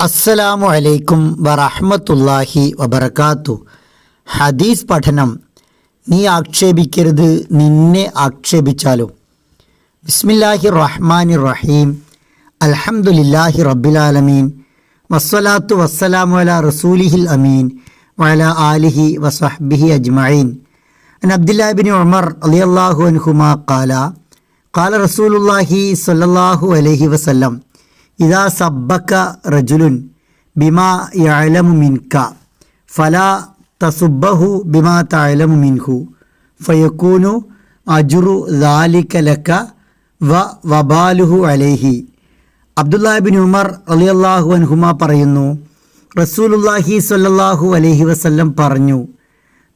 അസ്സലാമു അലൈക്കും വറഹ്മത്തുള്ളാഹി വബർക്കാത്തു ഹദീസ് പഠനം നീ ആക്ഷേപിക്കരുത് നിന്നെ ആക്ഷേപിച്ചാലും. ബിസ്മില്ലാഹി റഹ്മാനി റഹീം അൽഹംദുലില്ലാഹി റബ്ബിലാലമീൻ. വസ്സലാത്തു വസ്സലാമു അല റസൂലിഹിൽ അമീൻ. വല ആലിഹി വസഹ്ബിഹി അജ്മഈൻ. അൻ ഉമർ റളിയല്ലാഹു അൻഹുമാ ഖാല ഖാല റസൂലുള്ളാഹി സ്വല്ലല്ലാഹു അലൈഹി വസല്ലം ഇദാ സബ്ബക്ക റജുലുൻ ബിമാ യലമു മിൻക ഫല തസുബഹു ബിമാ തലമു മിൻഹു ഫയക്കൂനു അജുറു ദാലിക ലക വ വബാലുഹു അലേഹി. അബ്ദുല്ലാഹിബിൻ ഉമർ അലി അള്ളാഹു അൻഹുമ പറയുന്നു റസൂലുല്ലാഹി സ്വല്ലല്ലാഹു അലഹി വസ്ല്ലം പറഞ്ഞു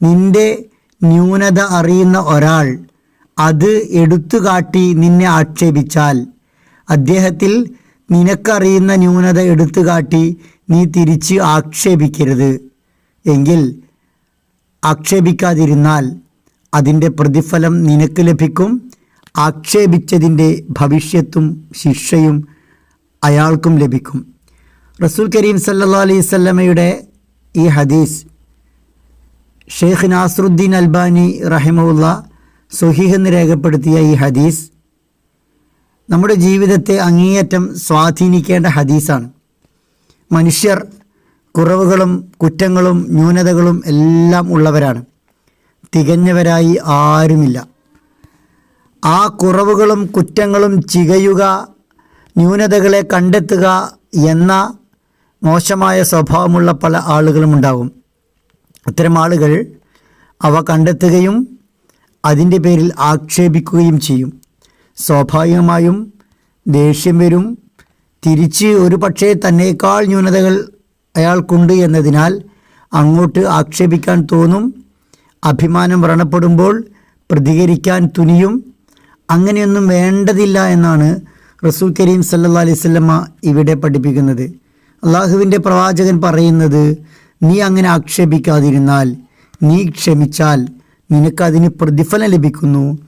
നിന്റെ ന്യൂനത അറിയുന്ന ഒരാൾ അത് എടുത്തുകാട്ടി നിന്നെ ആക്ഷേപിച്ചാൽ അദ്ദേഹത്തിൽ നിനക്കറിയുന്ന ന്യൂനത എടുത്തു കാട്ടി നീ തിരിച്ച് ആക്ഷേപിക്കരുത്. എങ്കിൽ ആക്ഷേപിക്കാതിരുന്നാൽ അതിന്റെ പ്രതിഫലം നിനക്ക് ലഭിക്കും. ആക്ഷേപിച്ചതിന്റെ ഭവിഷ്യത്തും ശിക്ഷയും അയാൾക്കും ലഭിക്കും. റസൂൽ കരീം സല്ലാ അലൈഹി സ്വല്ലമയുടെ ഈ ഹദീസ് ഷെയ്ഖ് നാസറുദ്ദീൻ അൽബാനി റഹിമുള്ള സുഹീഹ് എന്ന് രേഖപ്പെടുത്തിയ ഈ ഹദീസ് നമ്മുടെ ജീവിതത്തെ അങ്ങേയറ്റം സ്വാധീനിക്കേണ്ട ഹദീസാണ്. മനുഷ്യർ കുറവുകളും കുറ്റങ്ങളും ന്യൂനതകളും എല്ലാം ഉള്ളവരാണ്. തികഞ്ഞവരായി ആരുമില്ല. ആ കുറവുകളും കുറ്റങ്ങളും ചികയുക ന്യൂനതകളെ കണ്ടെത്തുക എന്ന മോശമായ സ്വഭാവമുള്ള പല ആളുകളും ഉണ്ടാകും. അത്തരം ആളുകൾ അവ കണ്ടെത്തുകയും അതിന്റെ പേരിൽ ആക്ഷേപിക്കുകയും ചെയ്യും. സ്വാഭാവികമായും ദേഷ്യം വരും. തിരിച്ച് ഒരു പക്ഷേ തന്നേക്കാൾ ന്യൂനതകൾ അയാൾക്കുണ്ട് എന്നതിനാൽ അങ്ങോട്ട് ആക്ഷേപിക്കാൻ തോന്നും. അഭിമാനം വ്രണപ്പെടുമ്പോൾ പ്രതികരിക്കാൻ തുനിയും. അങ്ങനെയൊന്നും വേണ്ടതില്ല എന്നാണ് റസൂൽ കരീം സല്ലാ അലൈഹി സ്വല്ലമ്മ ഇവിടെ പഠിപ്പിക്കുന്നത്. അള്ളാഹുവിന്റെ പ്രവാചകൻ പറയുന്നത് നീ അങ്ങനെ ആക്ഷേപിക്കാതിരുന്നാൽ നീ ക്ഷമിച്ചാൽ നിനക്കതിന് പ്രതിഫലം ലഭിക്കുന്നു.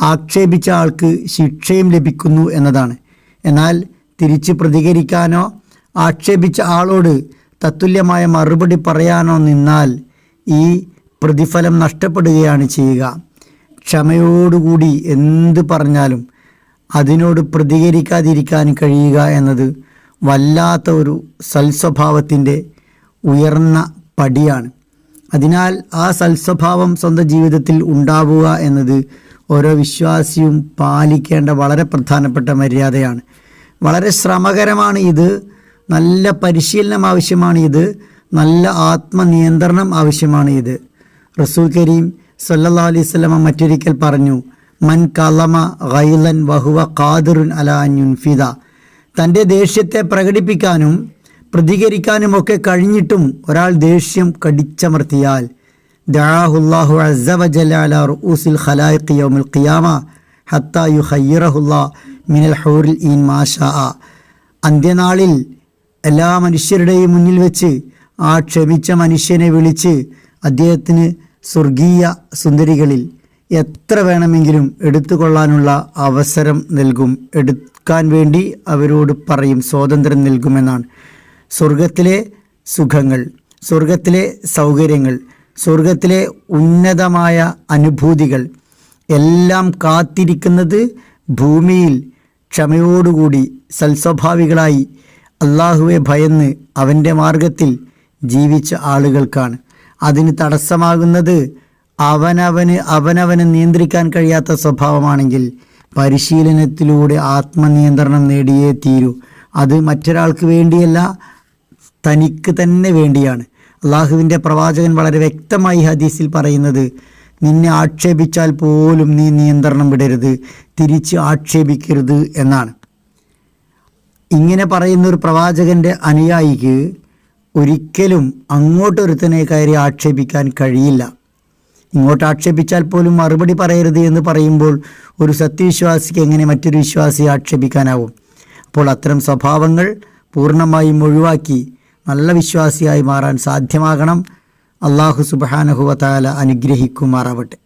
ആക്ഷേപിച്ച ആൾക്ക് ശിക്ഷയും ലഭിക്കുന്നു എന്നതാണ്. എന്നാൽ തിരിച്ച് പ്രതികരിക്കാനോ ആക്ഷേപിച്ച ആളോട് തത്തുല്യമായ മറുപടി പറയാനോ നിന്നാൽ ഈ പ്രതിഫലം നഷ്ടപ്പെടുകയാണ് ചെയ്യുക. ക്ഷമയോടുകൂടി എന്ത് പറഞ്ഞാലും അതിനോട് പ്രതികരിക്കാതിരിക്കാൻ കഴിയുക എന്നത് വല്ലാത്ത ഒരു സൽസ്വഭാവത്തിന്റെ ഉയർന്ന പടിയാണ്. അതിനാൽ ആ സൽസ്വഭാവം സ്വന്തം ജീവിതത്തിൽ ഉണ്ടാവുക എന്നത് ഓരോ വിശ്വാസിയും പാലിക്കേണ്ട വളരെ പ്രധാനപ്പെട്ട മര്യാദയാണ്. വളരെ ശ്രമകരമാണ് ഇത്. നല്ല പരിശീലനം ആവശ്യമാണ് ഇത്. നല്ല ആത്മനിയന്ത്രണം ആവശ്യമാണ് ഇത്. റസൂൽ കരീം സല്ലാ അലൈഹി സ്വലമ മറ്റൊരിക്കൽ പറഞ്ഞു മൻ കലമ ഗൈലൻ വഹുവ ഖാദിറുൻ അല യുൻഫിദ. തന്റെ ദേഷ്യത്തെ പ്രകടിപ്പിക്കാനും പ്രതികരിക്കാനുമൊക്കെ കഴിഞ്ഞിട്ടും ഒരാൾ ദേഷ്യം കടിച്ചമർത്തിയാൽ അന്ത്യനാളിൽ എല്ലാ മനുഷ്യരുടെയും മുന്നിൽ വെച്ച് ആ ക്ഷമിച്ച മനുഷ്യനെ വിളിച്ച് അദ്ദേഹത്തിന് സ്വർഗീയ സുന്ദരികളിൽ എത്ര വേണമെങ്കിലും എടുത്തുകൊള്ളാനുള്ള അവസരം നൽകും. എടുക്കാൻ വേണ്ടി അവരോട് പറയും സ്വാതന്ത്ര്യം നൽകുമെന്നാണ്. സ്വർഗത്തിലെ സുഖങ്ങൾ സ്വർഗത്തിലെ സൗകര്യങ്ങൾ സ്വർഗത്തിലെ ഉന്നതമായ അനുഭൂതികൾ എല്ലാം കാത്തിരിക്കുന്നത് ഭൂമിയിൽ ക്ഷമയോടുകൂടി സൽസ്വഭാവികളായി അള്ളാഹുവെ ഭയന്ന് അവന്റെ മാർഗത്തിൽ ജീവിച്ച ആളുകൾക്കാണ്. അതിന് തടസ്സമാകുന്നത് അവനവന് അവനവന് നിയന്ത്രിക്കാൻ കഴിയാത്ത സ്വഭാവമാണെങ്കിൽ പരിശീലനത്തിലൂടെ ആത്മനിയന്ത്രണം നേടിയേ തീരൂ. അത് മറ്റൊരാൾക്ക് വേണ്ടിയല്ല തനിക്ക് തന്നെ വേണ്ടിയാണ്. അള്ളാഹുവിന്റെ പ്രവാചകൻ വളരെ വ്യക്തമായി ഹദീസിൽ പറയുന്നത് നിന്നെ ആക്ഷേപിച്ചാൽ പോലും നീ നിയന്ത്രണം വിടരുത് തിരിച്ച് ആക്ഷേപിക്കരുത് എന്നാണ്. ഇങ്ങനെ പറയുന്ന ഒരു പ്രവാചകന്റെ അനുയായിക്ക് ഒരിക്കലും അങ്ങോട്ടൊരുത്തനെ കയറി ആക്ഷേപിക്കാൻ കഴിയില്ല. ഇങ്ങോട്ട് ആക്ഷേപിച്ചാൽ പോലും മറുപടി പറയരുത് എന്ന് പറയുമ്പോൾ ഒരു സത്യവിശ്വാസിക്ക് എങ്ങനെ മറ്റൊരു വിശ്വാസിയെ ആക്ഷേപിക്കാനാവും? അപ്പോൾ അത്തരം സ്വഭാവങ്ങൾ പൂർണമായും ഒഴിവാക്കി നല്ല വിശ്വാസിയായി മാറാൻ സാധ്യമാകണം. അള്ളാഹു സുബാനഹുവത്താല അനുഗ്രഹിക്കുമാറാവട്ടെ.